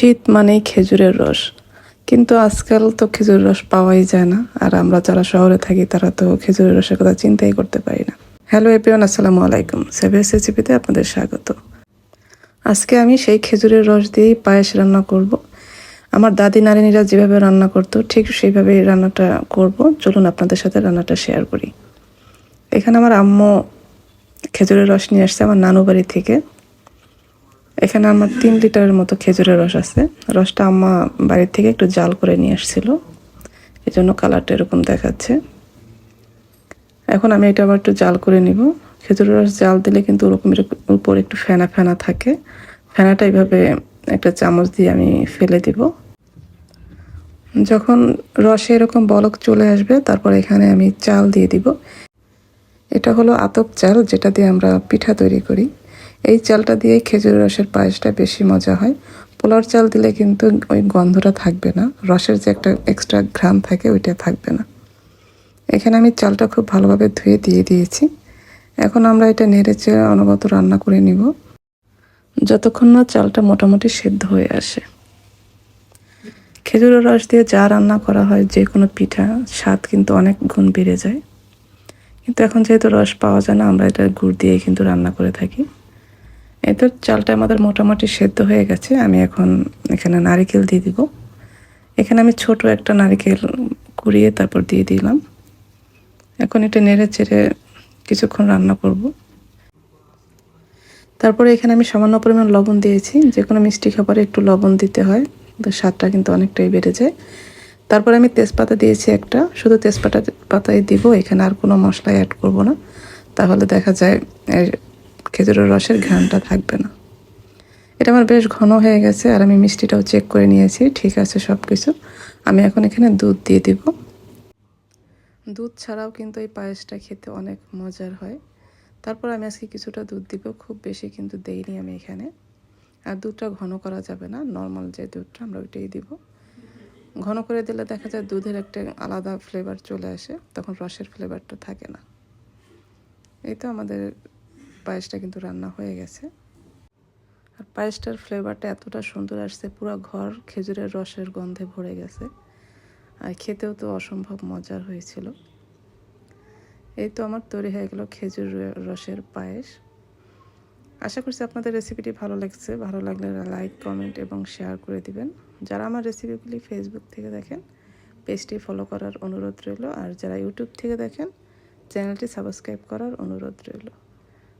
শীত মানেই খেজুরের রস। কিন্তু আজকাল তো খেজুরের রস পাওয়াই যায় না। আর আমরা যারা শহরে থাকি, তারা তো খেজুরের রসের কথা চিন্তাই করতে পারি না। হ্যালো এপিওন আসসালামু আলাইকুম। সেভেস রেসিপিতে আপনাদের স্বাগত। আজকে আমি সেই খেজুরের রস দিয়েই পায়েস রান্না করব। আমার দাদি নারিনীরা যেভাবে রান্না করতো, ঠিক সেইভাবে এই রান্নাটা করব। চলুন আপনাদের সাথে রান্নাটা শেয়ার করি। এখানে আমার আম্মু খেজুরের রস নিয়ে আসছে, আমার নানু বাড়ি থেকে। এখানে আমার তিন লিটারের মতো খেজুরের রস আছে। রসটা আম্মা বাড়ির থেকে একটু জাল করে নিয়ে আসছিল। এই জন্য কালারটা এরকম দেখাচ্ছে। এখন আমি এটা আবার একটু জাল করে নিব। খেজুরের রস জাল দিলে কিন্তু ওরকম উপর একটু ফেনা ফেনা থাকে। ফেনাটা এইভাবে একটা চামচ দিয়ে আমি ফেলে দিব। যখন রসে এরকম বলক চলে আসবে, তারপর এখানে আমি চাল দিয়ে দিব। এটা হলো আতপ চাল, যেটা দিয়ে আমরা পিঠা তৈরি করি। এই চালটা দিয়ে খেজুর রসের পায়েসটা বেশি মজা হয়। পোলার চাল দিলে কিন্তু ওই গন্ধটা থাকবে না। রসের যে একটা এক্সট্রা ঘ্রাণ থাকে, ওইটা থাকবে না। এখানে আমি চালটা খুব ভালোভাবে ধুয়ে দিয়ে দিয়েছি। এখন আমরা এটা নেড়ে চেড়ে অনবত রান্না করে নিব। যতক্ষণ না চালটা মোটামুটি সেদ্ধ হয়ে আসে। খেজুরের রস দিয়ে যা রান্না করা হয়, যে কোনো পিঠা, স্বাদ কিন্তু অনেক গুণ বেড়ে যায়। কিন্তু এখন যেহেতু রস পাওয়া যায় না, আমরা এটা গুড় দিয়ে কিন্তু রান্না করে থাকি। তো চালটা আমাদের মোটামুটি সেদ্ধ হয়ে গেছে। আমি এখন এখানে নারিকেল দিয়ে দিব। এখানে আমি ছোট একটা নারিকেল কুড়িয়ে তারপর দিয়ে দিলাম। এখন এটা নেড়ে চেড়ে কিছুক্ষণ রান্না করব। তারপরে এখানে আমি সামান্য পরিমাণ লবণ দিয়েছি। যে কোনো মিষ্টি খাবারে একটু লবণ দিতে হয়। তো স্বাদটা কিন্তু অনেকটাই বেড়ে যায়। তারপরে আমি তেজপাতা দিয়েছি একটা। শুধু তেজপাতা পাতাই দিব। এখানে আর কোনো মশলা অ্যাড করব না। তাহলে দেখা যায় খেজুরের রসের ঘ্রাণটা থাকবে না। এটা আমার বেশ ঘন হয়ে গেছে আর আমি মিষ্টিটাও চেক করে নিয়েছি, ঠিক আছে সব কিছু আমি এখন এখানে দুধ দিয়ে দিব। দুধ ছাড়াও কিন্তু এই পায়েসটা খেতে অনেক মজার হয়। তারপর আমি আজকে কিছুটা দুধ দিব, খুব বেশি কিন্তু দেইনি আমি এখানে। আর দুধটা ঘন করা যাবে না, নর্মাল যে দুধটা আমরা ওইটাই দিব। ঘন করে দিলে দেখা যায় দুধের একটা আলাদা ফ্লেভার চলে আসে, তখন রসের ফ্লেভারটা থাকে না। এই তো আমাদের পায়েসটা কিন্তু রান্না হয়ে গেছে। আর পায়েসটার ফ্লেভারটা এতটা সুন্দর আসছে, পুরো ঘর খেজুরের রসের গন্ধে ভরে গেছে। আর খেতেও তো অসম্ভব মজার হয়েছিল। এই তো আমার তৈরি হয়ে গেল খেজুর রসের পায়েস। আশা করছি আপনাদের রেসিপিটি ভালো লাগছে। ভালো লাগলে লাইক কমেন্ট এবং শেয়ার করে দিবেন। যারা আমার রেসিপিগুলি ফেসবুক থেকে দেখেন পেজটি ফলো করার অনুরোধ রইল। আর যারা ইউটিউব থেকে দেখেন চ্যানেলটি সাবস্ক্রাইব করার অনুরোধ রইল।